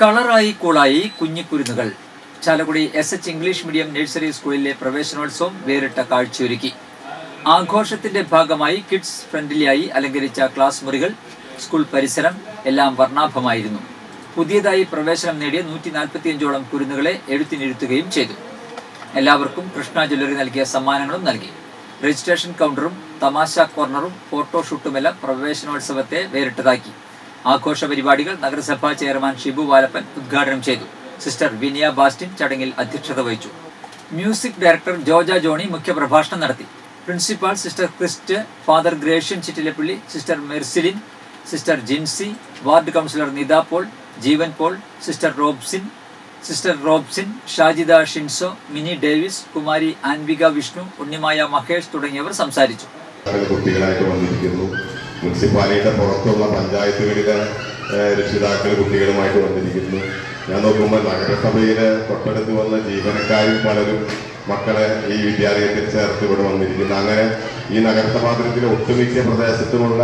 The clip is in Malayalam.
കളറായി കൂളായി കുഞ്ഞിക്കുരുന്നുകൾ. Chalakudy S H English medium nursery സ്കൂളിലെ പ്രവേശനോത്സവം വേറിട്ട കാഴ്ചയൊരുക്കി. ആഘോഷത്തിന്റെ ഭാഗമായി കിഡ്സ് ഫ്രണ്ട്ലിയായി അലങ്കരിച്ച ക്ലാസ് മുറികൾ സ്കൂൾ പരിസരം എല്ലാം വർണാഭമായിരുന്നു. പുതിയതായി പ്രവേശനം നേടിയ നൂറ്റി നാൽപ്പത്തിയഞ്ചോളം കുരുന്നുകളെ എഴുത്തിനിരുത്തുകയും ചെയ്തു. എല്ലാവർക്കും കൃഷ്ണ ജ്വല്ലറി നൽകിയ സമ്മാനങ്ങളും നൽകി. രജിസ്ട്രേഷൻ കൗണ്ടറും തമാശ കോർണറും ഫോട്ടോഷൂട്ടുമെല്ലാം പ്രവേശനോത്സവത്തെ വേറിട്ടതാക്കി. ആഘോഷ പരിപാടികൾ നഗരസഭാ ചെയർമാൻ ഷിബു വാലപ്പൻ ഉദ്ഘാടനം ചെയ്തു. സിസ്റ്റർ വിനിയ ബാസ്റ്റിൻ ചടങ്ങിൽ അധ്യക്ഷത വഹിച്ചു. മ്യൂസിക് ഡയറക്ടർ ജോജ ജോണി മുഖ്യപ്രഭാഷണം നടത്തി. Principal sister Christ father Grecian Chittilappilly sister Mercilin sister Jincy ward councillor Nitha Paul Jeevan Paul sister Robsin sister Robsin Shajida Shinso Mini Davis Kumari Anvika Vishnu Unnimaya Mahesh തുടങ്ങിയവർ സംസാരിച്ചു. കുട്ടികളായിട്ട് വന്നിരിക്കുന്നു. മുനിസിപ്പാലിറ്റിയുടെ പുറത്തുള്ള പഞ്ചായത്തുകളിലെ രക്ഷിതാക്കൾ കുട്ടികളുമായിട്ട് വന്നിരിക്കുന്നു. ഞാൻ നോക്കുമ്പോൾ നഗരസഭയിലെ തൊട്ടടുത്ത് വന്ന ജീവനക്കാരും പലരും മക്കളെ ഈ വിദ്യാലയത്തിൽ ചേർത്ത് ഇവിടെ വന്നിരിക്കുന്നു. അങ്ങനെ ഈ നഗരസഭാതലത്തിലെ ഒട്ടുമിക്ക പ്രദേശത്തുമുള്ള